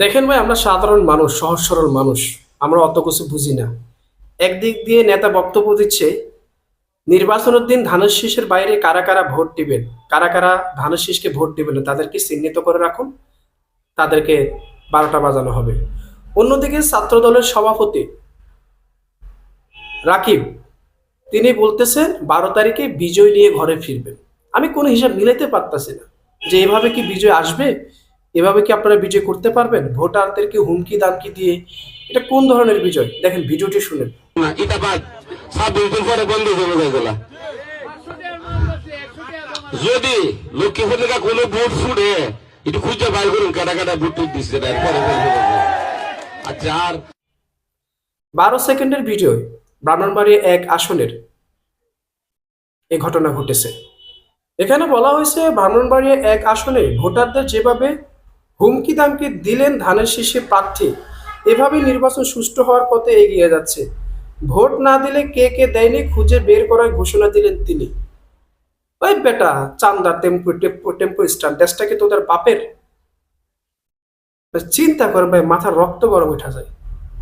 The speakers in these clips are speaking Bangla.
দেখেন ভাই, আমরা সাধারণ মানুষ, সহজ সরল মানুষ, আমরা অত কিছু বুঝি না। একদিক দিয়ে নেতা বক্তব্য দিচ্ছে, নির্বাচনের দিন ধানের শীষের বাইরে কারা কারা ভোট দিবেন? কারা কারা ধানের শীষকে ভোট দিবেন তাদেরকে চিহ্নিত করে রাখুন, তাদেরকে বারোটা বাজানো হবে। অন্যদিকে ছাত্র দলের সভাপতি রাকিব, তিনি বলতেছেন, বারো তারিখে বিজয় নিয়ে ঘরে ফিরবেন। আমি কোনো হিসাব মিলাইতে পারতাছি না যে এভাবে কি বিজয় আসবে? এভাবে কি আপনারা বিজয় করতে পারবেন? ভোটারদেরকে হুমকি দামকি দিয়ে? এটা কোন ধরনের বিজয়? দেখেন ভিডিওটি শুনেন। হয়ে যদি লক্ষ্মীপুর কোনো ভোট ফুটে একটু খুঁজে বাইর করুন কাটা কাটা ভোট টুট দিচ্ছে আচ্ছা আর বারো সেকেন্ডের ভিডিও ব্রাহ্মণবাড়ি এক আসনের। এ ঘটনা ঘটেছে। এখানে বলা হয়েছে ব্রাহ্মণবাড়িয়া এক আসনে ভোটারদের যেভাবে হুমকি দামকি দিলেন ধানের শীষে প্রার্থী। এভাবে নির্বাচন সুষ্ঠু হওয়ার পথে এগিয়ে যাচ্ছে। ভোট না দিলে কে কে দেয়নি খুঁজে বের করার ঘোষণা দিলেন তিনি। ওই বেটা চান্দা টেম্পো টেম্পো স্টার দেশটা কি তোদের বাপের? চিন্তা করেন ভাই মাথার রক্ত গরম উঠা যায়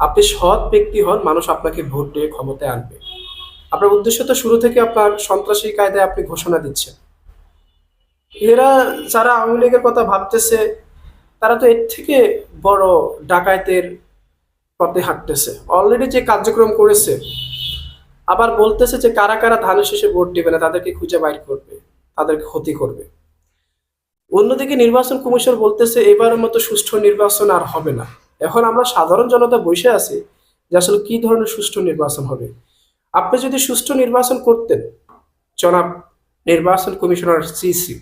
আপনি সৎ ব্যক্তি হন, মানুষ আপনাকে ভোট দিয়ে ক্ষমতায় আনবে। আপনার উদ্দেশ্য তো শুরু থেকে আপনার সন্ত্রাসী কায়দায় আপনি ঘোষণা দিচ্ছেন। এরা যারা আওয়ামী লীগের কথা ভাবতেছে তারা তো এর থেকে বড় ডাকায়তের পথে হাঁটতেছে। অলরেডি যে কার্যক্রম করেছে, আবার বলতেছে যে কারা কারা ধানের শেষে ভোট দেবে না, তাদেরকে খুঁজে বাইর করবে, তাদেরকে ক্ষতি করবে। অন্যদিকে নির্বাচন কমিশন বলতেছে, এবারের মতো সুষ্ঠু নির্বাচন আর হবে না। এখন আমরা সাধারণ জনতা বসে আছি যে আসলে কি ধরনের সুষ্ঠু নির্বাচন হবে। আপনি যদি সুষ্ঠু নির্বাচন করতেন, জনাব নির্বাচন কমিশনার সিসি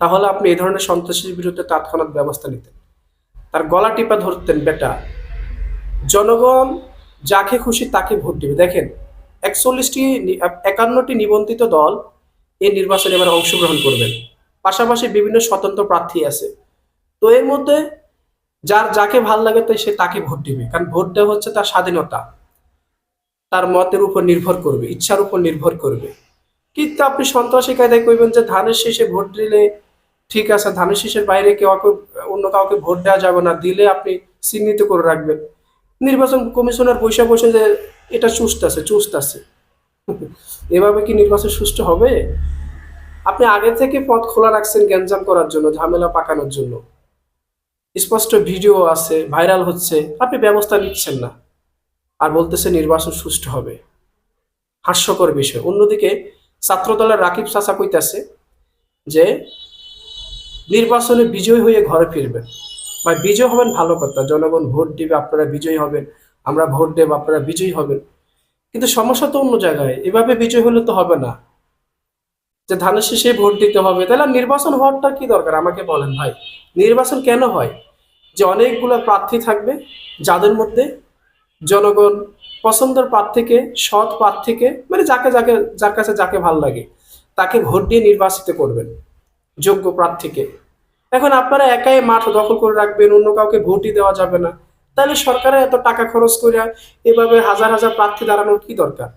তাহলে আপনি এই ধরনের সন্ত্রাসীর বিরুদ্ধে তাৎক্ষণিক ব্যবস্থা নিতেন। তার গলা টিপা ধরতেন, বেটা, জনগণ যাকে খুশি তাকে ভোট দিবে। দেখেন, একচল্লিশটি একান্নটি নিবন্ধিত দল এই নির্বাচনে এবার অংশগ্রহণ করবেন। পাশাপাশি বিভিন্ন স্বতন্ত্র প্রার্থী আছে। তো এর মধ্যে যার যাকে ভালো লাগে তো সে তাকে ভোট দিবে, কারণ ভোট দেওয়া হচ্ছে তার স্বাধীনতা। তার মতের উপর নির্ভর করবে, ইচ্ছার উপর নির্ভর করবে। কিন্তু আপনি সন্ত্রাসী কায়দায় কইবেন যে ধানের শেষে ভোট দিলে ঠিক আছে, ধানের শেষের বাইরে কেউ অন্য কাউকে ভোট দেওয়া যাবে না, দিলে আপনি চিহ্নিত করে রাখবেন। নির্বাচন কমিশনার বসে বসে যে এটা চুস্ত আছে চুস্ত আছে। এভাবে কি নির্বাচন সুষ্ঠু হবে? আপনি আগে থেকে পথ খোলা রাখছেন গ্যাঞ্জাম করার জন্য, ঝামেলা পাকানোর জন্য। স্পষ্ট ভিডিও আছে, ভাইরাল হচ্ছে, আপনি ব্যবস্থা নিচ্ছেন না। আর বলতেছে নির্বাচন সুষ্ঠু হবে। হাস্যকর বিষয়। অন্যদিকে ছাত্রদলের রাকিব চাচা কইতাছে যে নির্বাচনে বিজয় হয়ে ঘরে ফিরবেন। বা বিজয় হবেন ভালো কথা। জনগণ ভোট দিবে, আপনারা বিজয়ী হবেন। আমরা ভোট দেব, আপনারা বিজয়ী হবেন। কিন্তু সমস্যা তো অন্য জায়গায়। এভাবে বিজয় হলে তো হবে না। যে ধানের শেষে ভোট দিতে হবে। তাহলে নির্বাচন হওয়ারটা কি দরকার? আমাকে বলেন ভাই। নির্বাচন কেন হয়? যে অনেকগুলো প্রার্থী থাকবে, যাদের মধ্যে জনগণ পছন্দের প্রার্থীকে, সৎ প্রার্থীকে মানে যাকে যাকে, যার কাছে যাকে ভালো লাগে, তাকে ভোট দিয়ে নির্বাচিত করবেন। যোগ্য প্রার্থীকে। এখন আপনারা একাই মাঠ দখল করে রাখবেন, অন্য কাউকে ভোটই দেওয়া যাবে না। তাহলে সরকারের এত টাকা খরচ করে এভাবে হাজার হাজার প্রার্থী দাঁড়ানোর কি দরকার?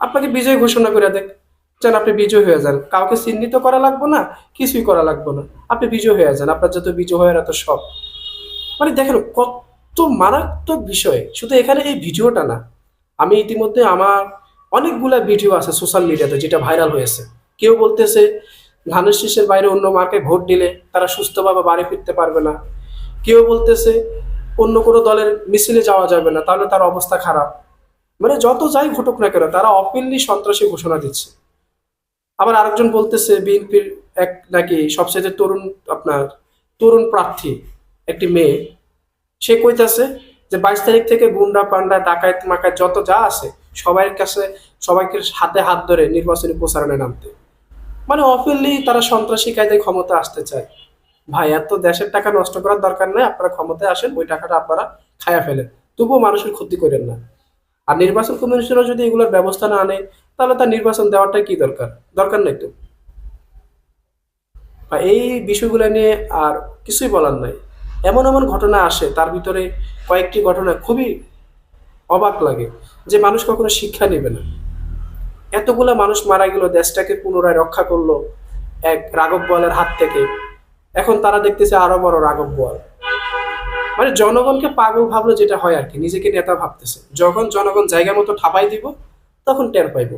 আপনাকে বিজয় ঘোষণা করে দেখ। যেন আপনি বিজয় হয়ে যান। কাউকে চিহ্নিত করা লাগবে না, কিছুই করা লাগবে না। আপনি বিজয় হয়ে যান। আপনার যত বিজয় হয়ে এত সব মানে দেখেন, কত মারাত্মক বিষয়। শুধু এখানে এই ভিডিওটা না, আমি ইতিমধ্যে আমার অনেকগুলা ভিডিও আছে সোশ্যাল মিডিয়াতে যেটা ভাইরাল হয়েছে। কেউ বলতেছে ধানের শীষের বাইরে অন্য মার্কে ভোট দিলে তারা সুস্থভাবে বাড়ি ফিরতে পারবে না। কেউ বলতেছে, অন্য কোনো দলের মিছিলে যাওয়া যাবে না, তাহলে তার অবস্থা খারাপ। মানে যত যাই ঘটুক না কেন, তারা অপিনলি সন্ত্রাসী ঘোষণা দিচ্ছে। আবার আরেকজন বলতেছে, বিএনপির এক নাকি সবচেয়ে তরুণ আপনার, তরুণ প্রার্থী, একটি মেয়ে, সে কইতাছে যে বাইশ তারিখ থেকে গুন্ডা, পান্ডা, ডাকাত, মাকাত যত যা আছে সবার কাছে সবাইকে হাতে হাত ধরে নির্বাচনী প্রচারণে নামতে। মানে অফিনলি তারা সন্ত্রাসী কায়দায় ক্ষমতা আসতে চায়। ভাই এত দেশের টাকা নষ্ট করার দরকার নাই, আপনারা ক্ষমতায় আসেন, ওই টাকাটা আপনারা খায়া ফেলেন। তবুও মানুষের ক্ষতি করেন না। আর নির্বাচন কমিশনও যদি এগুলোর ব্যবস্থা না আনে তাহলে তার নির্বাচন দেওয়াটাই কি দরকার? দরকার নাই তো। এই বিষয়গুলো নিয়ে আর কিছুই বলার নাই। এমন এমন ঘটনা আসে, তার ভিতরে কয়েকটি ঘটনা খুবই অবাক লাগে, যে মানুষ কখনো শিক্ষা নেবে না। এতগুলা মানুষ মারা গেল, দেশটাকে পুনরায় রক্ষা করল এক রাঘব বোয়ালের হাত থেকে। এখন তারা দেখতেছে আরও বড় রাঘব বোয়াল মানে জনগণকে পাগল ভাবলো যেটা হয় আর কি, নিজেকে নেতা ভাবতেছে। যখন জনগণ জায়গা মতো ঠাপাই দিব, তখন টের পাইব।